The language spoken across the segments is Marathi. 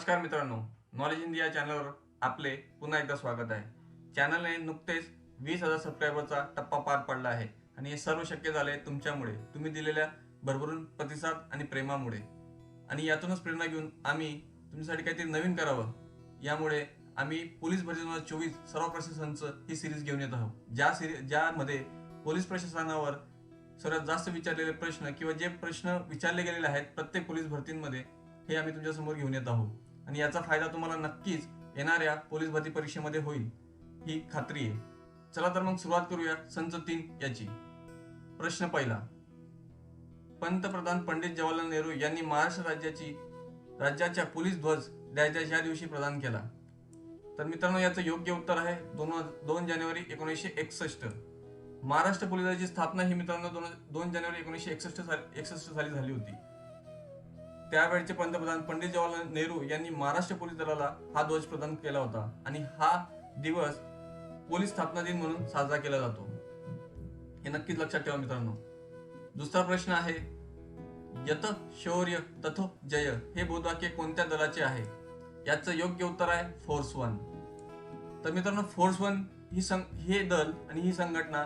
नमस्कार मित्रांनो नॉलेज इंडिया चॅनलवर आपले पुन्हा एकदा स्वागत आहे. चॅनलने नुकतेच वीस हजार सबस्क्रायबरचा टप्पा पार पडला आहे आणि हे सर्व शक्य झाले तुमच्यामुळे. तुम्ही दिलेल्या भरभरून प्रतिसाद आणि प्रेमामुळे. आणि यातूनच प्रेरणा घेऊन आम्ही तुमच्यासाठी काहीतरी नवीन करावं. यामुळे आम्ही पोलीस भरती दोन हजार चोवीस सर्व प्रशासनचं ही सिरीज घेऊन येत आहोत. ज्या सिरी ज्यामध्ये पोलीस प्रशासनावर सर्वात जास्त विचारलेले प्रश्न किंवा जे प्रश्न विचारले गेलेले आहेत प्रत्येक पोलीस भरतींमध्ये हे आम्ही तुमच्यासमोर घेऊन येत आहोत. आणि याचा फायदा तुम्हाला नक्कीच येणाऱ्या पोलीस भरती परीक्षेमध्ये होईल. ही खात्री आहे. चला तर मग सुरुवात करूया संच तीन याची. प्रश्न पहिला. पंतप्रधान पंडित जवाहरलाल नेहरू यांनी महाराष्ट्र राज्याची राज्याच्या पोलीस ध्वज द्यायच्या या दिवशी प्रदान केला? तर मित्रांनो याचं योग्य उत्तर आहे दोन दोन जानेवारी एकोणीसशे एकसष्ट. महाराष्ट्र पोलिसाची स्थापना ही मित्रांनो दोन दोन जानेवारी एकोणीसशे एकसष्ट साली एकसष्ट साली झाली होती. त्यावेळचे पंतप्रधान पंडित जवाहरलाल नेहरू यांनी महाराष्ट्र पोलीस दलाला हा ध्वज प्रदान केला होता आणि हा दिवस पोलीस स्थापना दिन म्हणून साजरा केला जातो. हे नक्कीच लक्षात ठेवा मित्रांनो. दुसरा प्रश्न आहे यत शौर्य तथो जय हे बोधवाक्य कोणत्या दलाचे आहे? याचं योग्य उत्तर आहे फोर्स वन. तर मित्रांनो फोर्स वन ही सं हे दल आणि ही संघटना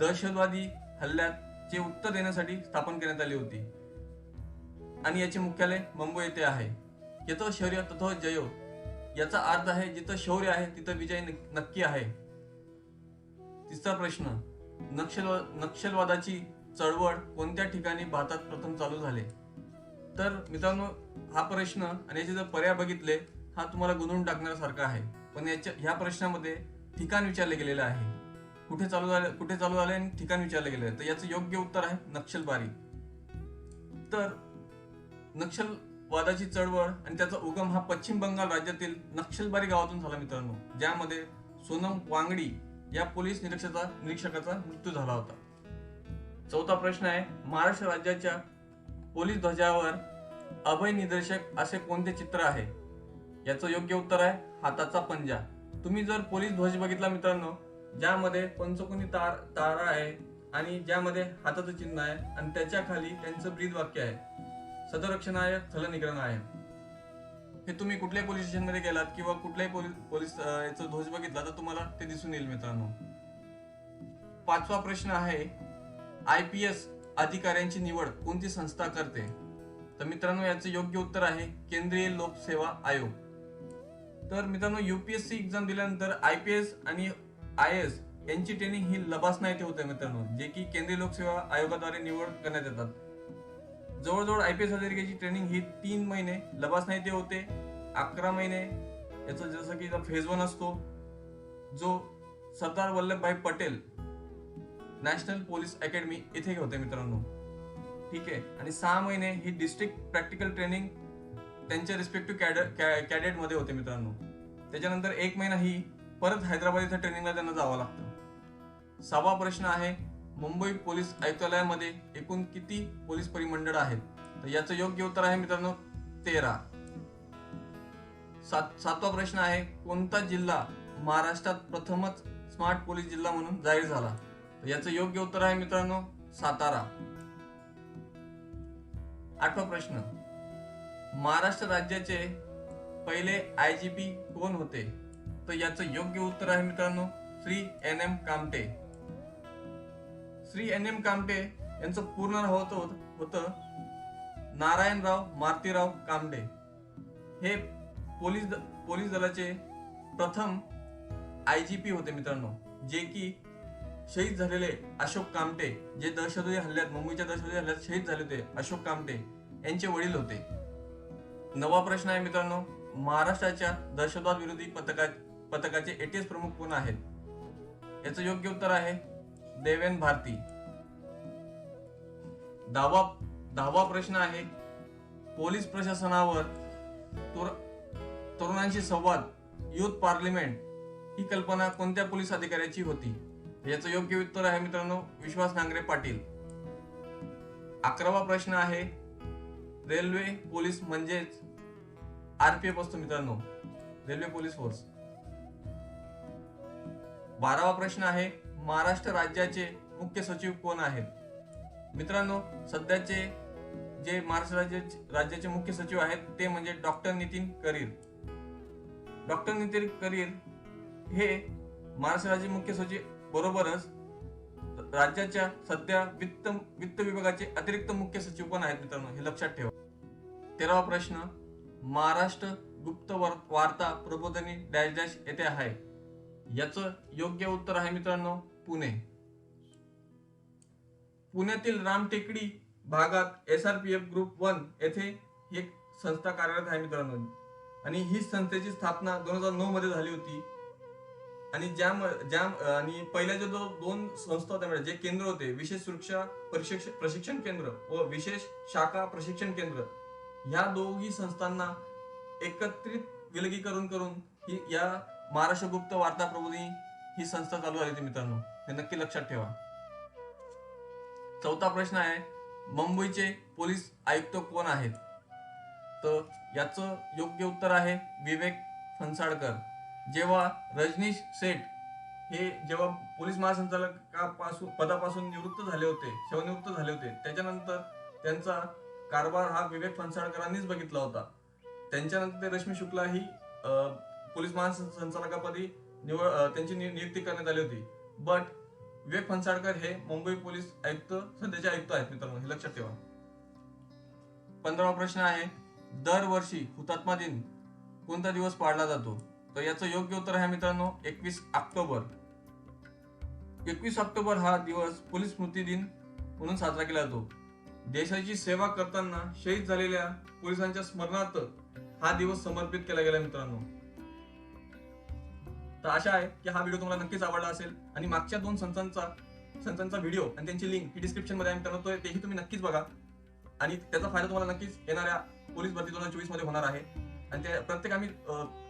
दहशतवादी हल्ल्याचे उत्तर देण्यासाठी स्थापन करण्यात आली होती. आणि याचे मुख्यालय मुंबई येथे आहे. येतो शौर्य तथो जयो. याचा अर्थ आहे जिथं शौर्य आहे तिथं विजय नक्की आहे. तिसरा प्रश्न. नक्षल नक्षलवादाची चळवळ कोणत्या ठिकाणी भारतात प्रथम चालू झाले? तर मित्रांनो हा प्रश्न आणि याचे जर पर्याय बघितले हा तुम्हाला गुंतवून टाकण्यासारखा आहे. पण याच्या ह्या प्रश्नामध्ये ठिकाण विचारले गेलेलं आहे. कुठे चालू झाले कुठे चालू झाले आणि ठिकाण विचारले गेले तर याचं योग्य उत्तर आहे नक्षलबारी तर नक्षलवादाची चळवळ आणि त्याचा उगम हा पश्चिम बंगाल राज्यातील नक्षलबारी गावातून झाला मित्रांनो ज्यामध्ये सोनम वांगडी या पोलीस निरीक्षकाचा निरीक्षकाचा मृत्यू झाला होता. चौथा प्रश्न आहे महाराष्ट्र राज्याच्या पोलीस ध्वजावर अभय निदर्शक असे कोणते चित्र आहे? याचं योग्य उत्तर आहे हाताचा पंजा. तुम्ही जर पोलीस ध्वज बघितला मित्रांनो ज्यामध्ये पंचकोनी तार तारा आहे आणि ज्यामध्ये हाताचं चिन्ह आहे आणि त्याच्याखाली त्यांचं ब्रीद वाक्य आहे. सदरक्षणाय स्थलनिग्रहणाय हे तुम्ही कुठल्याही पोलीस स्टेशनमध्ये गेलात किंवा कुठल्याही पोलीस पोलीस याचं ध्वज बघितला तर तुम्हाला ते दिसून येईल मित्रांनो. पाचवा प्रश्न आहे आय पी एस अधिकाऱ्यांची निवड कोणती संस्था करते? तर मित्रांनो याचं योग्य उत्तर आहे केंद्रीय लोकसेवा आयोग. तर मित्रांनो युपीएससी एक्झाम दिल्यानंतर आय पी एस आणि आय एस यांची ट्रेनिंग ही लबासना येथे होते मित्रांनो जे की केंद्रीय लोकसेवा आयोगाद्वारे निवड करण्यात येतात. जवळजवळ आय पी एस अधिकाऱ्याची ट्रेनिंग ही तीन महिने लबास नाही ते होते अकरा महिने. याचं जसं की फेज वन असतो जो Sardar Vallabhbhai Patel National Police Academy इथे होते मित्रांनो. ठीक आहे? आणि सहा महिने ही डिस्ट्रिक्ट प्रॅक्टिकल ट्रेनिंग त्यांच्या रिस्पेक्टिव्ह कॅड कॅ कॅडेटमध्ये होते मित्रांनो. त्याच्यानंतर एक महिना ही परत हैदराबाद इथं ट्रेनिंगला त्यांना जावं लागतं. सहावा प्रश्न आहे मुंबई पोलीस आयुक्तालयामध्ये एकूण किती पोलीस परिमंडळ आहेत? तर याचं योग्य उत्तर आहे मित्रांनो तेरा. सात सातवा प्रश्न आहे कोणता जिल्हा महाराष्ट्रात प्रथमच स्मार्ट पोलीस जिल्हा म्हणून जाहीर झाला? तर याचं योग्य उत्तर आहे मित्रांनो सातारा. आठवा प्रश्न. महाराष्ट्र राज्याचे पहिले आय जी पी कोण होते? तर याचं योग्य उत्तर आहे मित्रांनो Shri N M Kamte Shri N M Kamte यांचं पूर्ण नाव होतं होतं नारायणराव मारतीराव कामडे हे पोलीस द- पोलीस दलाचे प्रथम आय जी पी होते मित्रांनो जे की शहीद झालेले अशोक कामटे जे दहशतवादी हल्ल्यात मुंबईच्या दहशतवादी हल्ल्यात शहीद झाले होते अशोक कामटे यांचे वडील होते. नवा प्रश्न आहे मित्रांनो महाराष्ट्राच्या दहशतवाद विरोधी पथका पथकाचे एटीएस प्रमुख कोण आहेत? याचं योग्य उत्तर आहे देवेन भारती. दहावा दहावा प्रश्न आहे पोलीस प्रशासनावर तरुणांशी संवाद युथ पार्लिमेंट ही कल्पना कोणत्या पोलीस अधिकाऱ्याची होती? याचं योग्य उत्तर आहे मित्रांनो विश्वास नांगरे पाटील. अकरावा प्रश्न आहे रेल्वे पोलीस म्हणजेच आरपीएफ असतो मित्रांनो रेल्वे पोलीस फोर्स. बारावा प्रश्न आहे महाराष्ट्र राज्याचे मुख्य सचिव कोण आहेत? मित्रांनो सध्याचे जे महाराष्ट्र राज्य राज्याचे मुख्य सचिव आहेत ते म्हणजे डॉक्टर नितीन करीर. डॉक्टर नितीन करीर हे महाराष्ट्र राज्य मुख्य सचिव बरोबरच राज्याच्या सध्या वित्त वित्त विभागाचे अतिरिक्त मुख्य सचिव पण आहेत मित्रांनो हे लक्षात ठेवा. तेरावा प्रश्न महाराष्ट्र गुप्त वार्ता प्रबोधनी डॅश डॅश येथे आहे. याचं योग्य उत्तर आहे मित्रांनो पुणे. पुण्यातील रामटेकडी भागात S R P F group one येथे एक संस्था कार्यरत आहे मित्रांनो. आणि ही संस्थेची स्थापना दोन हजार नऊ मध्ये झाली होती. आणि ज्या ज्या आणि पहिल्या जे दो- दोन संस्था होत्या म्हणजे जे केंद्र होते विशेष सुरक्षा प्रशिक्षण प्रशिक्षण केंद्र व विशेष शाखा प्रशिक्षण केंद्र ह्या दोघी संस्थांना एकत्रित विलगीकरण करून ही या महाराष्ट्र गुप्त वार्ता प्रबोधिनी ही संस्था चालू झाली होती मित्रांनो. हे नक्की लक्षात ठेवा. चौथा प्रश्न आहे मुंबईचे पोलीस आयुक्त कोण आहेत? तर याचं योग्य उत्तर आहे विवेक फणसाळकर जेव्हा रजनीश सेठ हे जेव्हा पोलीस महासंचालकापासून पदापासून निवृत्त झाले होते सेवानिवृत्त झाले होते त्याच्यानंतर त्यांचा कारभार हा विवेक फणसाळकरांनीच बघितला होता. त्यांच्यानंतर ते रश्मी शुक्ला ही अं, पोलीस महासंचालकापदी निवड त्यांची नियुक्ती करण्यात आली होती. बट विवेक फणसाडकर हे मुंबई पोलीस आयुक्त सध्याचे आयुक्त आहेत मित्रांनो हे लक्षात ठेवा. पंधरावा प्रश्न आहे दरवर्षी हुतात्मा दिन कोणता दिवस पाळला जातो? तर याचं योग्य उत्तर आहे मित्रांनो एकवीस ऑक्टोबर. एकवीस ऑक्टोबर हा दिवस पोलीस स्मृती दिन म्हणून साजरा केला जातो. देशाची सेवा करताना शहीद झालेल्या पोलिसांच्या स्मरणार्थ हा दिवस समर्पित केला गेला मित्रांनो. तर आशा आहे की हा व्हिडिओ तुम्हाला नक्कीच आवडला असेल. आणि मागच्या दोन संतांचा संतांचा व्हिडिओ आणि त्यांची लिंक ही डिस्क्रिप्शनमध्ये आहे मित्रांनो तेही तुम्ही नक्कीच बघा. आणि त्याचा फायदा तुम्हाला नक्कीच येणाऱ्या पोलीस भरती दोन हजार चोवीसमध्ये होणार आहे. आणि ते प्रत्येक आम्ही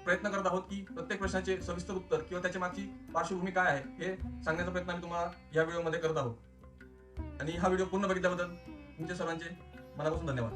प्रयत्न करत आहोत की प्रत्येक प्रश्नाचे सविस्तर उत्तर किंवा त्याच्या मागची पार्श्वभूमी काय आहे हे सांगण्याचा प्रयत्न आम्ही तुम्हाला या व्हिडिओमध्ये करत आहोत. आणि हा व्हिडिओ पूर्ण बघितल्याबद्दल तुमच्या सर्वांचे मनापासून धन्यवाद.